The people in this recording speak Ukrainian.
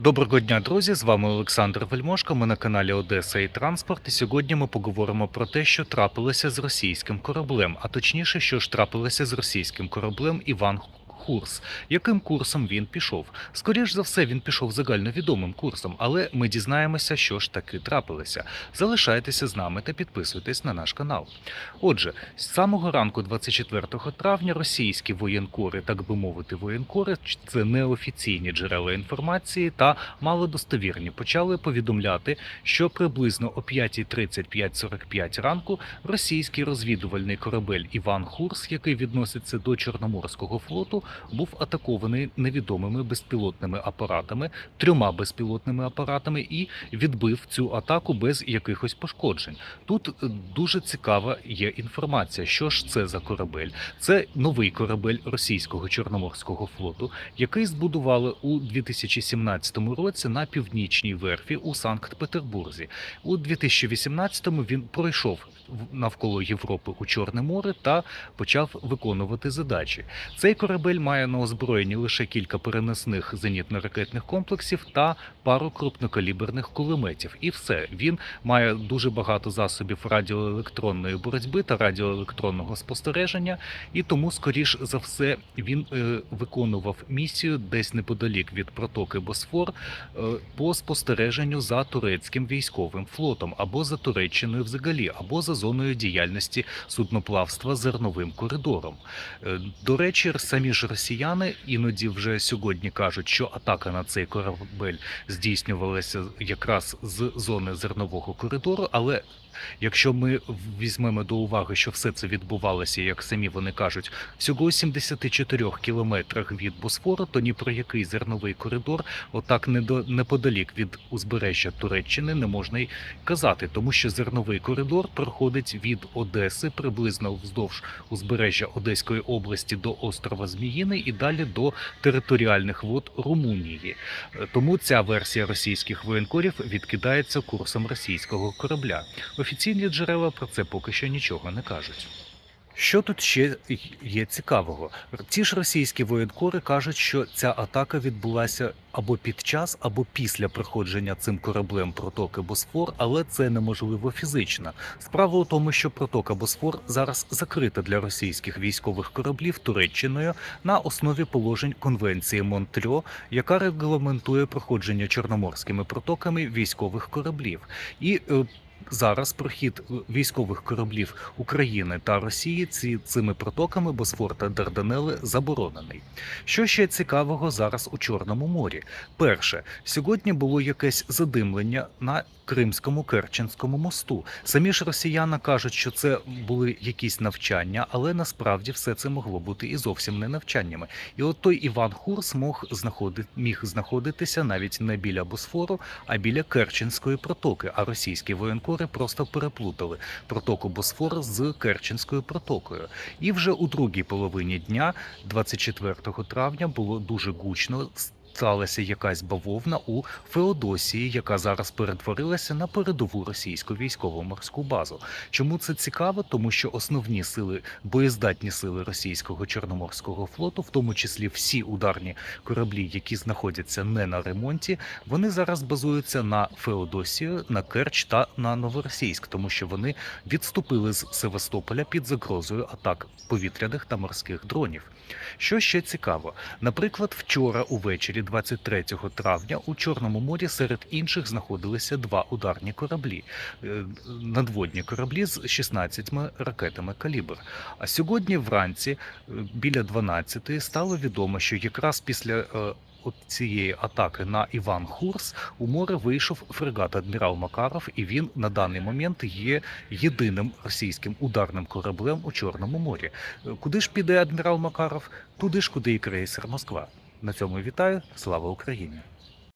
Доброго дня, друзі! З вами Олександр Вельмошко. Ми на каналі Одеса і Транспорт. І сьогодні ми поговоримо про те, що трапилося з російським кораблем, а точніше, що ж трапилося з російським кораблем Іван Хурс. Яким курсом він пішов? Скоріш за все, він пішов загальновідомим курсом, але ми дізнаємося, що ж таки трапилося. Залишайтеся з нами та підписуйтесь на наш канал. Отже, з самого ранку, 24 травня, російські воєнкори, так би мовити, воєнкори, це неофіційні джерела інформації та малодостовірні, почали повідомляти, що приблизно о 5.30-5.45 ранку російський розвідувальний корабель Іван Хурс, який відноситься до Чорноморського флоту, був атакований невідомими безпілотними апаратами, трьома безпілотними апаратами, і відбив цю атаку без якихось пошкоджень. Тут е, дуже цікава є інформація, що ж це за корабель. Це новий корабель російського чорноморського флоту, який збудували у 2017 році на північній верфі у Санкт-Петербурзі. У 2018-му він пройшов навколо Європи у Чорне море та почав виконувати задачі. Цей корабель має на озброєнні лише кілька переносних зенітно-ракетних комплексів та пару крупнокаліберних кулеметів. І все він має дуже багато засобів радіоелектронної боротьби та радіоелектронного спостереження, і тому, скоріш за все, він е, виконував місію десь неподалік від протоки Босфор е, по спостереженню за турецьким військовим флотом або за Туреччиною взагалі, або за зоною діяльності судноплавства зерновим коридором. Е, До речі, самі ж росіяни. Іноді вже сьогодні кажуть, що атака на цей корабель здійснювалася якраз з зони зернового коридору, але Якщо ми візьмемо до уваги, що все це відбувалося, як самі вони кажуть, всього у 74 кілометрах від Босфору, то ні про який зерновий коридор, отак недо- неподалік від узбережжя Туреччини, не можна й казати, тому що зерновий коридор проходить від Одеси приблизно вздовж узбережжя Одеської області до острова Зміїний і далі до територіальних вод Румунії. Е, Тому ця версія російських воєнкорів відкидається курсом російського корабля. Офіційні джерела про це поки що нічого не кажуть. Що тут ще є цікавого? Ті ж російські воєнкори кажуть, що ця атака відбулася або під час, або після проходження цим кораблем протоки Босфор, але це неможливо фізично. Справа у тому, що протока Босфор зараз закрита для російських військових кораблів Туреччиною на основі положень Конвенції Монтрьо, яка регламентує проходження чорноморськими протоками військових кораблів. І е, Зараз прохід військових кораблів України та Росії ці цими протоками Босфор та Дарданели заборонений. Що ще цікавого зараз у Чорному морі? Перше, сьогодні було якесь задимлення на Кримському Керченському мосту. Самі ж росіяни кажуть, що це були якісь навчання, але насправді все це могло бути і зовсім не навчаннями. І от той Іван Хурс мог знаходити, міг знаходитися навіть не біля Босфору, а біля Керченської протоки. А російські воєнкори просто переплутали протоку Босфора з Керченською протокою. І вже у другій половині дня, 24 травня, було дуже гучно. Сталася якась бавовна у Феодосії, яка зараз перетворилася на передову російську військово-морську базу. Чому це цікаво? Тому що основні сили, боєздатні сили російського чорноморського флоту, в тому числі всі ударні кораблі, які знаходяться не на ремонті, вони зараз базуються на Феодосію, на Керч та на Новоросійськ, тому що вони відступили з Севастополя під загрозою атак повітряних та морських дронів. Що ще цікаво, наприклад, вчора увечері, 23 травня, у Чорному морі серед інших знаходилися два ударні кораблі, е, надводні кораблі з 16 ракетами калібр. А сьогодні вранці, е, біля 12 стало відомо, що якраз після е, от цієї атаки на Іван Хурс у море вийшов фрегат адмірал Макаров, і він на даний момент є єдиним російським ударним кораблем у Чорному морі. Куди ж піде адмірал Макаров? Туди ж, куди і крейсер Москва. На цьому вітаю. Слава Україні!